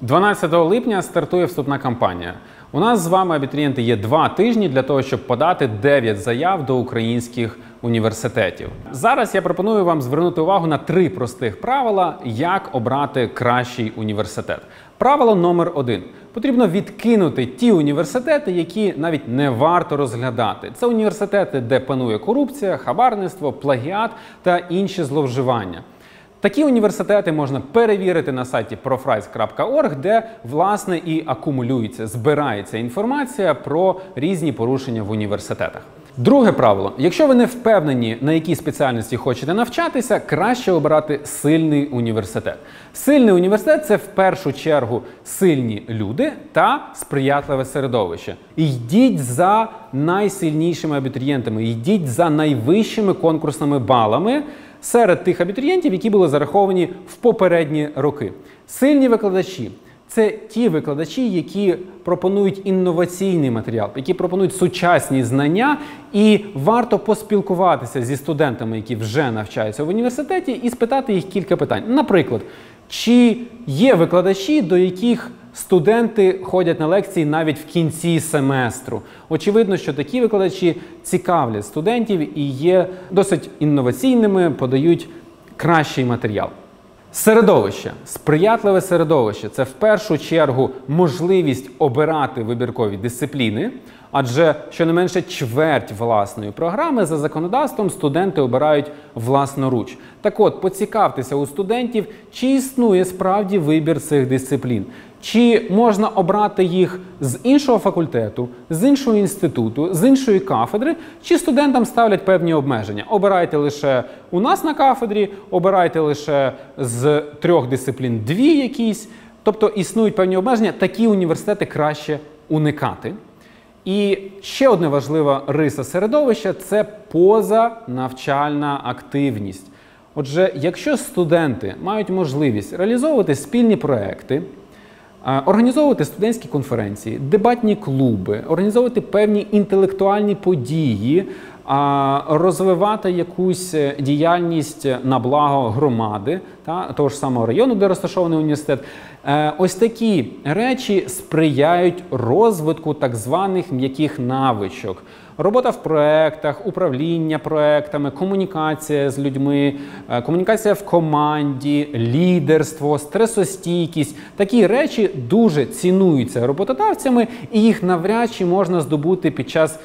12 липня стартує вступна кампанія. У нас з вами, абітурієнти, є два тижні для того, щоб подати 9 заяв до українських університетів. Зараз я пропоную вам звернути увагу на три простих правила, як обрати кращий університет. Правило номер один: потрібно відкинути ті університети, які навіть не варто розглядати. Це університети, де панує корупція, хабарництво, плагіат та інші зловживання. Такі університети можна перевірити на сайті profrice.org, де власне і акумулюється, збирається інформація про різні порушення в університетах. Друге правило: якщо ви не впевнені, на якій спеціальності хочете навчатися, краще обирати сильний університет. Сильний університет це в першу чергу сильні люди та сприятливе середовище. Йдіть за найсильнішими абітурієнтами, йдіть за найвищими конкурсними балами серед тих абітурієнтів, які були зараховані в попередні роки. Сильні викладачі. Це ті викладачі, які пропонують інноваційний матеріал, які пропонують сучасні знання, і варто поспілкуватися зі студентами, які вже навчаються в університеті, і спитати їх кілька питань. Наприклад, чи є викладачі, до яких студенти ходять на лекції навіть в кінці семестру? Очевидно, що такі викладачі цікавлять студентів і є досить інноваційними, подають кращий матеріал. Середовище, сприятливе середовище це в першу чергу можливість обирати вибіркові дисципліни, адже щонайменше чверть власної програми за законодавством студенти обирають власноруч. Так от, поцікавтеся у студентів, чи існує справді вибір цих дисциплін. Чи можна обрати їх з іншого факультету, з іншого інституту, з іншої кафедри, чи студентам ставлять певні обмеження? Обирайте лише у нас на кафедрі, обирайте лише з трьох дисциплін дві якісь. Тобто існують певні обмеження, такі університети краще уникати. І ще одна важлива риса середовища це позанавчальна активність. Отже, якщо студенти мають можливість реалізовувати спільні проекти, Організовувати студентські конференції, дебатні клуби, організовувати певні інтелектуальні події, розвивати якусь е, діяльність на благо громади та того ж самого району, де розташований університет. Е, ось такі речі сприяють розвитку так званих м'яких навичок. Робота в проектах, управління проектами, комунікація з людьми, е, комунікація в команді, лідерство, стресостійкість такі речі дуже цінуються роботодавцями, і їх навряд чи можна здобути під час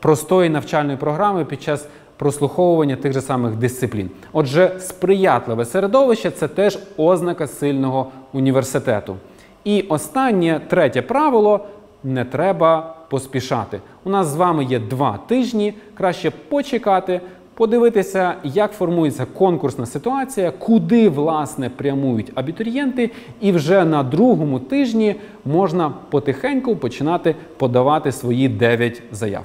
простої навчальної програми, під час прослуховування тих же самих дисциплін. Отже, сприятливе середовище це теж ознака сильного університету. І останнє третє правило не треба поспішати. У нас з вами є два тижні. Краще почекати, подивитися, як формується конкурсна ситуація, куди власне прямують абітурієнти, і вже на другому тижні можна потихеньку починати подавати свої 9 заяв.